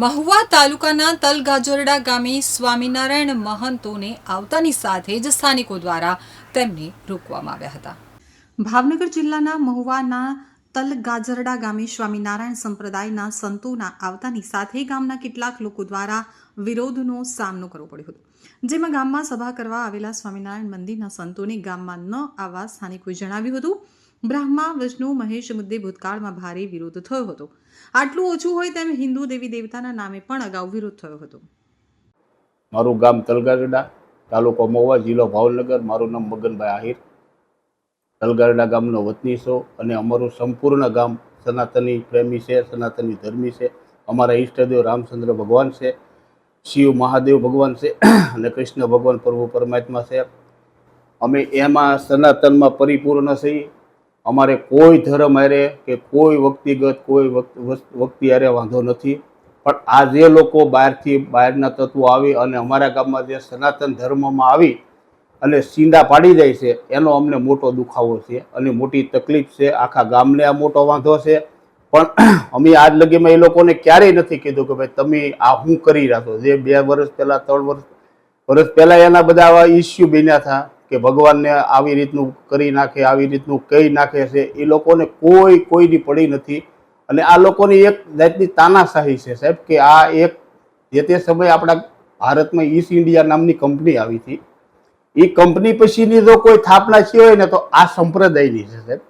મહુવા તાલુકાના તલગાજરડા ગામે સ્વામિનારાયણ મહંતોને આવતાની સાથે જ સ્થાનિકો દ્વારા તેમને રોકવામાં આવ્યા હતા. ભાવનગર જિલ્લાના મહુવાના તલગાજરડા ગામે સ્વામિનારાયણ સંપ્રદાયના સંતોના આવતાની સાથે ગામના કેટલાક લોકો દ્વારા વિરોધનો સામનો કરવો પડ્યો હતો. જેમાં ગામમાં સભા કરવા આવેલા સ્વામિનારાયણ મંદિરના સંતોને ગામમાં ન આવવા સ્થાનિકોએ જણાવ્યું હતું. બ્રહ્મા, વિષ્ણુ, મહેશ, મુદ્દે, ભૂતકાળમાં ભારે વિરોધ થયો હતો. આટલું ઓછું હોય તેમ હિન્દુ દેવી દેવતાના નામે પણ અગાઉ વિરોધ થયો હતો. મારું ગામ તલગારડા, તાલુકો મહુવા જિલ્લો ભાવનગર. મારું નામ મગનભાઈ આહિર. તલગારડા ગામનો વતની છો અને અમારું સંપૂર્ણ ગામ સનાતની પ્રેમી છે, સનાતની ધર્મી છે. અમારા ઈષ્ટદેવ રામચંદ્ર ભગવાન છે, શિવ મહાદેવ ભગવાન છે અને કૃષ્ણ ભગવાન પ્રભુ પરમાત્મા છે. અમે એમાં સનાતનમાં પરિપૂર્ણ છીએ. અમારે કોઈ ધર્મ હારે કે કોઈ વ્યક્તિગત, કોઈ વ્યક્તિ હારે વાંધો નથી. પણ આ જે લોકો બહારથી, બહારના તત્વો આવી અને અમારા ગામમાં જે સનાતન ધર્મમાં આવી અને સીંડા પાડી જાય છે, એનો અમને મોટો દુખાવો છે અને મોટી તકલીફ છે. આખા ગામને આ મોટો વાંધો છે. પણ અમે આજ લગીમાં એ લોકોને ક્યારેય નથી કીધું કે ભાઈ તમે આ શું કરી છો? જે બે વર્ષ પહેલાં, ત્રણ વર્ષ વર્ષ પહેલાં એના બધા આવા ઇસ્યુ બન્યા હતા. કે ભગવાનને આવી રીતનું કરી નાખે, આવી રીતનું કહી નાખે છે, એ લોકોને કોઈ કોઈની પડી નથી. અને આ લોકોની એક જાતની તાનાશાહી છે સાહેબ, કે આ એક જે તે સમયે આપણા ભારતમાં ઈસ્ટ ઇન્ડિયા નામની કંપની આવી હતી. એ કંપની પછીની જો કોઈ સ્થાપના છે હોય ને, તો આ સંપ્રદાયની છે સાહેબ.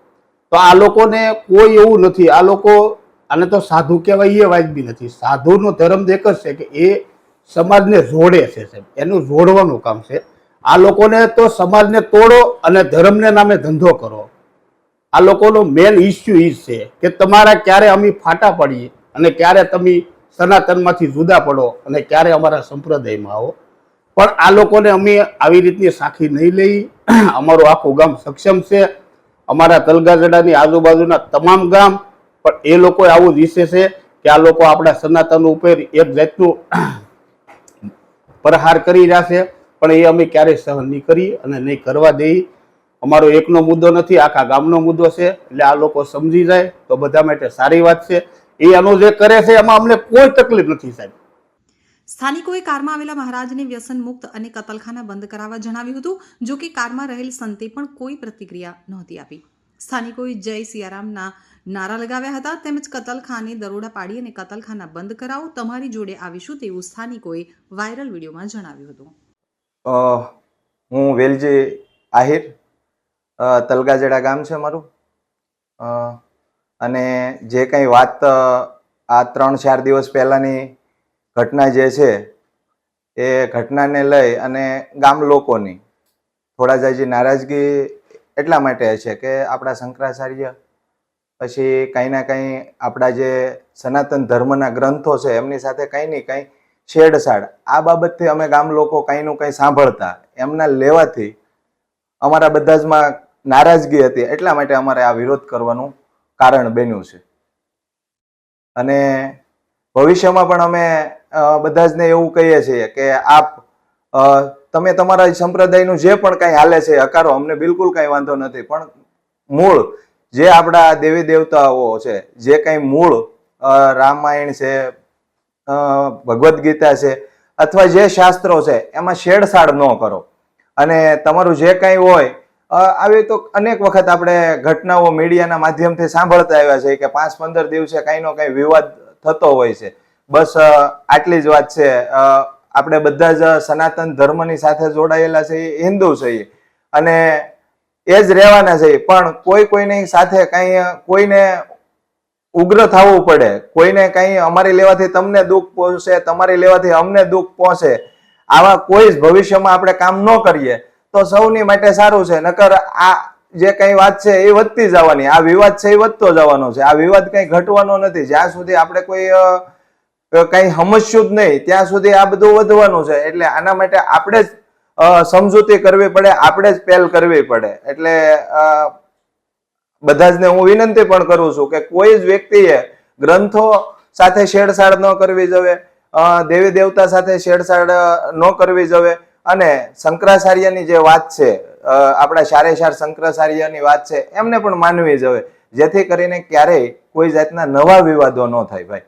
તો આ લોકોને કોઈ એવું નથી. આ લોકો, આને તો સાધુ કહેવાય, એ વાજબી નથી. સાધુનો ધર્મ એક જ છે કે એ સમાજને જોડે છે સાહેબ. એનું જોડવાનું કામ છે. આ લોકોને તો સમાજને તોડો અને ધર્મને નામે ધંધો કરો. આ લોકોનો મેન ઇસ્યુ ઈ છે કે તમારા ક્યારે અમે ફાટા પડીએ અને ક્યારે તમે સનાતનમાંથી જુદા પડો અને ક્યારે અમારા સંપ્રદાયમાં આવો. પણ આ લોકોને અમે આવી રીતની સાખી નહીં લઈ. અમારું આખું ગામ સક્ષમ છે. અમારા તલગાજડાની આજુબાજુના તમામ ગામ, પણ એ લોકો આવું ઈચ્છે છે કે આ લોકો આપણા સનાતન ઉપર એક જાતનું પ્રહાર કરી રહ્યા છે. પણ એ અમે ક્યારેય સહન નહીં કરી અને નહીં કરવા દઈ. અમારો એકનો મુદ્દો નથી, આખા ગામનો મુદ્દો છે. એટલે આ લોકો સમજી જાય તો બધા માટે સારી વાત છે. એ આનું જે કરે છે, એમાં અમને કોઈ તકલીફ નથી સાહેબ. સ્થાનિકોએ કારમાં આવેલા મહારાજને વ્યસન મુક્ત અને કતલખાના બંધ કરાવવા જણાવ્યું હતું, જો કે કારમાં રહેલ સંતે પણ કોઈ પ્રતિક્રિયા નહોતી આપી. સ્થાનિકોએ જય સિયારામના નારા લગાવ્યા હતા, તેમજ કતલખાને દરોડા પાડી અને કતલખાના બંધ કરાવો, તમારી જોડે આવીશું તેવું સ્થાનિકોએ વાયરલ વિડીયોમાં જણાવ્યું હતું. હું વેલજી આહિર તલગાજેડા ગામ છે મારું અને જે કંઈ વાત આ ત્રણ ચાર દિવસ પહેલાંની ઘટના જે છે, એ ઘટનાને લઈ અને ગામ લોકોની થોડા જાજી નારાજગી એટલા માટે છે કે આપણા શંકરાચાર્ય પછી કંઈ ના કંઈ આપણા જે સનાતન ધર્મના ગ્રંથો છે, એમની સાથે કંઈ નહીં કંઈ છેડછાડ. આ બાબતથી અમે ગામ લોકો કંઈનું કંઈ સાંભળતા. એમના લેવાથી અમારા બધા જમાં નારાજગી હતી. એટલા માટે અમારે આ વિરોધ કરવાનું કારણ બન્યું છે. અને ભવિષ્યમાં પણ અમે બધા જને એવું કહીએ છીએ કે આપ તમે તમારા સંપ્રદાયનું જે પણ કંઈ હાલે છે હકારો. અમને બિલકુલ કંઈ વાંધો નથી. પણ મૂળ, જે આપણા દેવી દેવતાઓ છે, જે કંઈ મૂળ રામાયણ છે ભગવદ્ ગીતા છે, અથવા જે શાસ્ત્રો છે, એમાં છેડછાડ ન કરો. અને તમારું જે કંઈ હોય આવી તો અનેક વખત આપણે ઘટનાઓ મીડિયાના માધ્યમથી સાંભળતા આવ્યા છે કે પાંચ પંદર દિવસે કાંઈનો કાંઈ વિવાદ થતો હોય છે. બસ આટલી જ વાત છે. આપણે બધા જ સનાતન ધર્મની સાથે જોડાયેલા છે, એ હિન્દુ છીએ અને એ જ રહેવાના છે, પણ કોઈ કોઈની સાથે કંઈ કોઈને ઉગ્ર થવું પડે. કોઈને કંઈ અમારી લેવાથી તમને દુઃખ પહોંચશે, તમારી લેવાથી અમને દુઃખ પહોંચે. આવા કોઈ જ ભવિષ્યમાં આપણે કામ ન કરીએ. તો સૌની માટે સારું છે. નકર આ જે કંઈ વાત છે એ વધતી જવાની. આ વિવાદ છે એ વધતો જવાનો છે. આ વિવાદ કંઈ ઘટવાનો નથી. જ્યાં સુધી આપણે કોઈ કંઈ સમજશું જ નહીં, ત્યાં સુધી આ બધું વધવાનું છે. એટલે આના માટે આપણે જ સમજૂતી કરવી પડે, આપણે જ પહેલ કરવી પડે. એટલે બધા જને હું વિનંતી પણ કરું છું કે કોઈ જ વ્યક્તિએ ગ્રંથો સાથે છેડછાડ ન કરવી જોઈએ દેવી દેવતા સાથે છેડછાડ ન કરવી જોઈએ. અને શંકરાચાર્યની જે વાત છે આપણા સારે સાર શંકરાચાર્યની વાત છે, એમને પણ માનવી જોઈએ. જેથી કરીને ક્યારેય કોઈ જાતના નવા વિવાદો ન થાય ભાઈ.